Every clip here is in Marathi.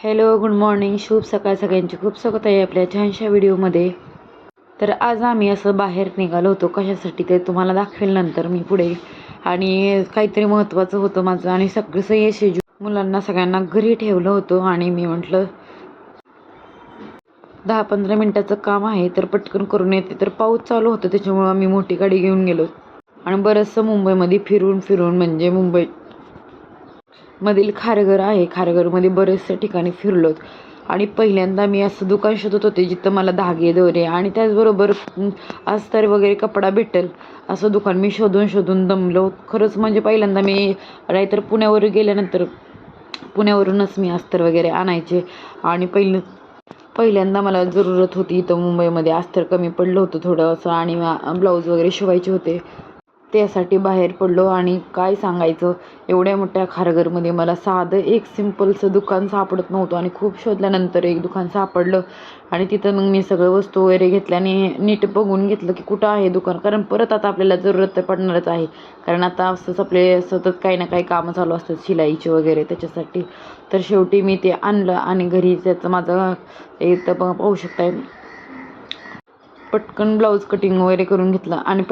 हॅलो गुड मॉर्निंग शुभ सकाळ सगळ्यांचे. खूप स्वागत आहे आपल्या छानशा व्हिडिओमध्ये. तर आज आम्ही असं बाहेर निघालो होतो. कशासाठी ते तुम्हाला दाखवेल नंतर मी पुढे. आणि काहीतरी महत्त्वाचं होतं माझं आणि सगळं यश मुलांना सगळ्यांना घरी ठेवलं होतं आणि मी म्हटलं दहा पंधरा मिनटाचं काम आहे तर पटकन करून येते. तर पाऊस चालू होतं त्याच्यामुळं आम्ही मोठी गाडी घेऊन गेलो. आणि बरंचसं मुंबईमध्ये फिरून फिरून म्हणजे मुंबई मधील खारघर आहे. खारघरमध्ये बरेचसे ठिकाणी फिरलोत. आणि पहिल्यांदा मी असं दुकान शोधत होते जिथं मला धागे दोरे आणि त्याचबरोबर अस्तर वगैरे कपडा भेटेल. असं दुकान मी शोधून शोधून दमलो. खरंच म्हणजे पहिल्यांदा मी नाहीतर पुण्यावर गेल्यानंतर पुण्यावरूनच मी अस्तर वगैरे आणायचे. आणि पहिलं पहिल्यांदा मला जरूरत होती इथं मुंबईमध्ये अस्तर कमी पडलं होतं थोडंसं आणि ब्लाऊज वगैरे शिवायचे होते. त्यासाठी बाहेर पडलो आणि काय सांगायचं? एवढ्या मोठ्या खारघरमध्ये मला साधं एक सिम्पलचं दुकान सापडत नव्हतं आणि खूप शोधल्यानंतर एक दुकान सापडलं. आणि तिथं मग मी सगळं वस्तू वगैरे घेतल्याने नीट बघून घेतलं की कुठं आहे दुकान? कारण परत आता आपल्याला जरूरत तर पडणारच आहे. कारण आता असंच आपले सतत काही ना काही कामं चालू असतात शिलाईची वगैरे त्याच्यासाठी. तर शेवटी मी ते आणलं आणि घरी त्याचं माझं इथं पाहू शकताय. पटकन ब्लाऊज कटिंग वगैरे करून घेतलं आणि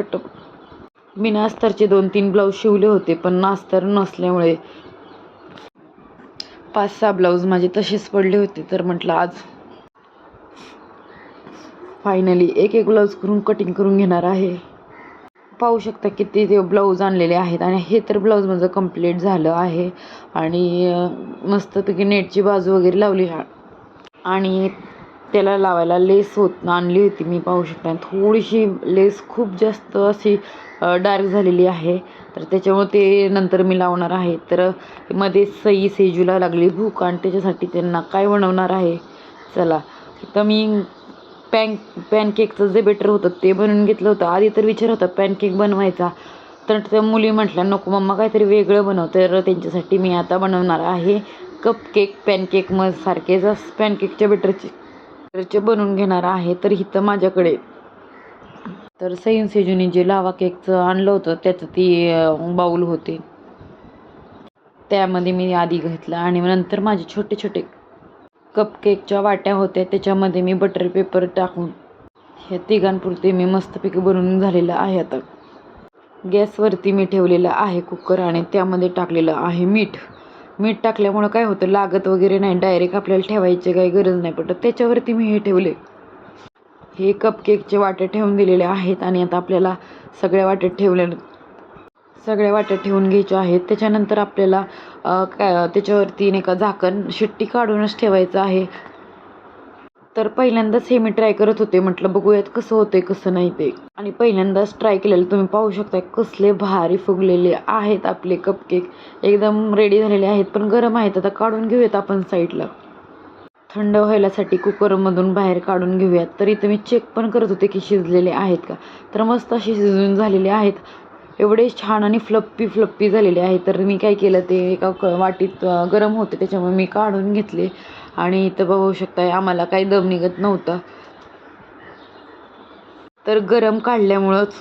मी नास्तरचे अस्तरचे दोन तीन ब्लाऊज शिवले होते पण अस्तर नसल्यामुळे पाच सहा ब्लाऊज माझे तसेच पडले होते तर म्हटलं आज फायनली एक एक ब्लाऊज करून कटिंग करून घेणार आहे. पाहू शकता किती ते ब्लाऊज आणलेले आहेत आणि हे तर ब्लाऊज माझं कंप्लीट झालं आहे. आणि मस्तपैकी नेटची बाजू वगैरे लावली आणि त्याला लावायला लेस होत आणली होती मी पाहू शकता. थोडीशी लेस खूप जास्त अशी डार्क झालेली आहे. तर त्याच्यामुळे ते नंतर मी लावणार आहे. तर मध्ये सई सेजूला लागली भूक आणि त्याच्यासाठी त्यांना काय बनवणार आहे? चला. तर मी पॅन पॅनकेकचं जे बेटर होतं ते बनवून घेतलं होतं. आधी तर विचार होता पॅनकेक बनवायचा. तर त्या मुली म्हटल्या नको मम्मा काहीतरी वेगळं बनव. तर त्यांच्यासाठी मी आता बनवणार आहे कप केक पॅनकेक मग सारखेच पॅनकेकच्या बेटरचे बेटरचे बनवून घेणार आहे तर इथं माझ्याकडे तर सैन सेजूने जे लावा केकचं आणलं होतं त्याचं ती बाऊल होते. त्यामध्ये मी आधी घेतलं आणि नंतर माझे छोटे छोटे कपकेकच्या वाट्या होत्या त्याच्यामध्ये मी बटर पेपर टाकून ह्या तिघांपुरते मी मस्तपैकी बनवून झालेलं आहे आता. गॅसवरती मी ठेवलेलं आहे कुकर आणि त्यामध्ये टाकलेलं आहे मीठ. मीठ टाकल्यामुळं काय होतं लागत वगैरे नाही डायरेक्ट आपल्याला ठेवायची काही गरज नाही पडत. त्याच्यावरती मी हे ठेवले. हे कपकेकचे वाटे ठेवून दिलेले आहेत आणि आता आपल्याला सगळ्या वाटेत ठेवल्या सगळ्या वाट्यात ठेवून घ्यायचे आहेत. त्याच्यानंतर आपल्याला काय त्याच्यावरती नाही का झाकण शिट्टी काढूनच ठेवायचं आहे. तर पहिल्यांदाच हे मी ट्राय करत होते. म्हटलं बघूयात कसं होतंय कसं नाही ते. आणि पहिल्यांदाच ट्राय केलेलं. तुम्ही पाहू शकता कसले भारी फुगलेले आहेत आपले कपकेक एकदम रेडी झालेले आहेत. पण गरम आहेत. आता काढून घेऊयात आपण साईडला थंड व्हायलासाठी कुकरमधून बाहेर काढून घेऊयात. तर इथं मी चेक पण करत होते की शिजलेले आहेत का. तर मस्त असे शिजून झालेले आहेत. एवढे छान आणि फ्लप्पी फ्लप्पी झालेले आहेत. तर मी काय केलं ते एका क वाटीत गरम होते त्याच्यामुळे मी काढून घेतले. आणि इथं बघू शकताय आम्हाला काही दम निघत नव्हता. तर गरम काढल्यामुळंच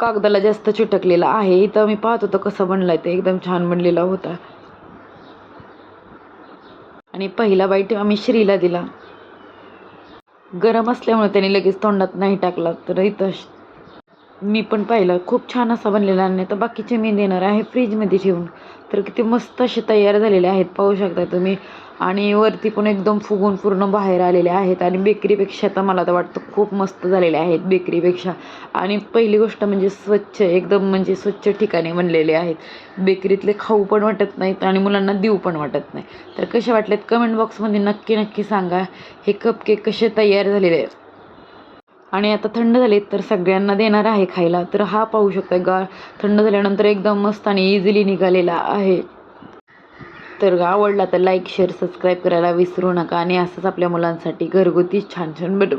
कागदाला जास्त चिटकलेला आहे. इथं मी पाहत होतं कसं बनलाय ते. एकदम छान बनलेला होता. आणि पहिला बाईट आम्ही श्रीला दिला. गरम असल्यामुळे त्याने लगेच तोंडात नाही टाकला तर इथं मी पण पाहिलं खूप छान असा बनलेला आणि तर बाकीचे मी देणार आहे फ्रीजमध्ये ठेवून. तर किती मस्त असे तयार झालेले आहेत पाहू शकता तुम्ही. आणि वरती पण एकदम फुगून पूर्ण बाहेर आलेले आहेत आणि बेकरीपेक्षा तर मला तर वाटतं खूप मस्त झालेले आहेत बेकरीपेक्षा. आणि पहिली गोष्ट म्हणजे स्वच्छ एकदम म्हणजे स्वच्छ ठिकाणी बनलेले आहेत. बेकरीतले खाऊ पण वाटत नाहीत आणि मुलांना देऊ पण वाटत नाही. तर कसे वाटलेत कमेंट बॉक्समध्ये नक्की नक्की सांगा. हे कपकेक कसे तयार झालेले आहेत? आणि आता थंड झालेत तर सगळ्यांना देणार आहे खायला. तर हा पाहू शकता गा थंड झाल्यानंतर एकदम मस्त आणि इझिली निघालेला आहे. तर आवडला तर लाईक शेअर सबस्क्राईब करायला विसरू नका आणि असंच आपल्या मुलांसाठी घरगुती छान छान बनव.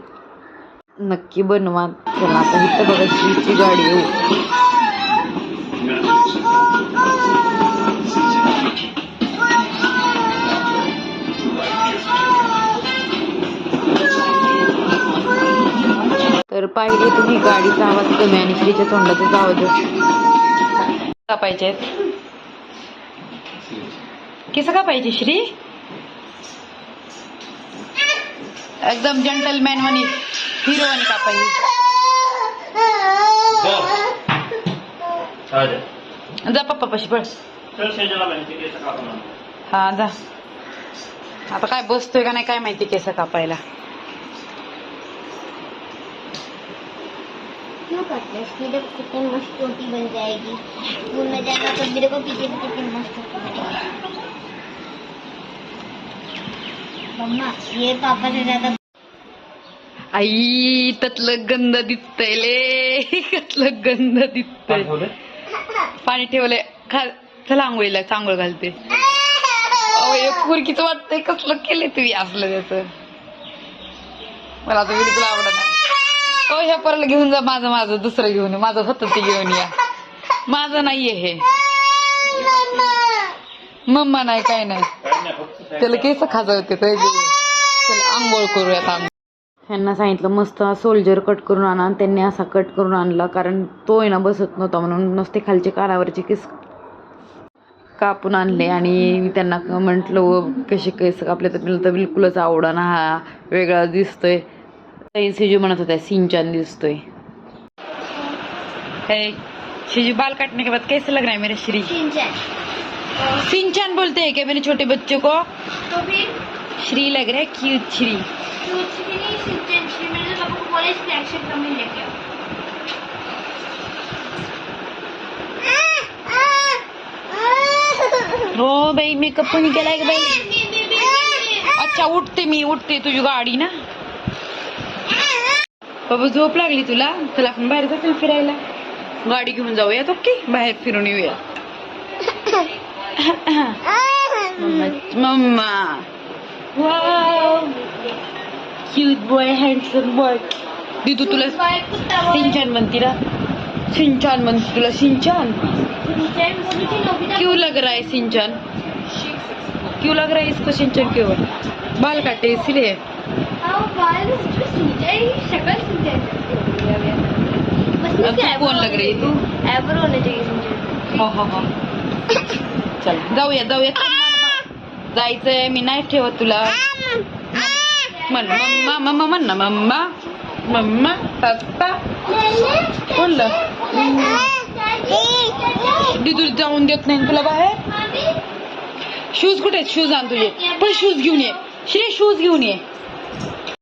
नक्की बनवा. चला आता इथं बघा श्रीची गाडी येऊ तर पाहिले तुम्ही गाडीचा आवाज कमी आणि श्रीच्या तोंडाचाच आवाज. कापायचे केस कापायचे श्री? एकदम जंटलमॅन म्हणी हिरो आणि कापाई जा. पप्पा पशी पळ. हा जा. आता काय बसतोय का नाही काय माहिती केस कापायला. क्यों करते हैं इसकी जब कितनी मस्त रोटी बन जाएगी स्कूल में जाना तो मेरे को पीछे से कितनी मस्त बनेगी मम्मा ये आई त्यातलं गंध दिसतंय ले. त्यातलं गंध दिसतंय. पाणी ठेवलंय? खा चला आंघोळीला चांगलं घालते. पुरकीच वाटतंय कसलं केलंय तुम्ही असलं त्याच. मला तर बिलकुल आवडत नाही. हो ह्या परला घेऊन जा माझं माझं दुसरं घेऊन ये. माझं होतं ते घेऊन या. माझं नाहीये हे. मम्मा नाही काय नाही. त्याला केस खाजवते तर चला आंघोळ करूयात आंघोळ ह्यांना सांगितलं मस्त सोल्जर कट करून आणा आणि त्यांनी असा कट करून आणला कारण तो आहे ना बसत नव्हता म्हणून नुसते खालचे कानावरचे केस कापून आणले आणि मी त्यांना म्हटलं कसे केस कापले तर मला तर बिलकुलच आवडा हा वेगळा दिसतोय. ताई शिजू म्हणत होत्या सिंचन दिसतोय. हे शिजू बाल काटने के बाद कैसे लग रहा है मेरे श्री. सिंचन बोलते हैं क्या मेरे छोटे बच्चों को? तो फिर श्री लग रहा है क्यूट श्री। कुछ भी नहीं सिंचन श्री मैंने तो ही हो बाई मेकअप पण केलाय का अच्छा उठते मी उठते तुझी गाडी ना। बाबा झोप लागली तुला? चला आपण बाहेर जातो फिरायला। गाडी घेऊन जाऊयात ओके? बाहेर फिरून येऊया. Mamma cute boy handsome boy दिदू तुला सिंचन म्हणती ना सिंचन म्हणते तुला सिंचन क्यों लग रहा है सिंचन क्यों लग रहा है इसको सिंचन क्यों बाल काटे इसलिए कौन लग रही तू एवर होने चाहिए सिंचन हो हो हो चल जाऊया जाऊया. जायचंय मी नाही ठेवत तुला. म्हण मम्मा मम्मा म्हण ना मम्मा. मम्मा पप्पा. बोललं. दिदू जाऊन देत नाही तुला बाहेर? शूज कुठे शूज आण तुझे. पण शूज घेऊन ये. श्री शूज घेऊन ये.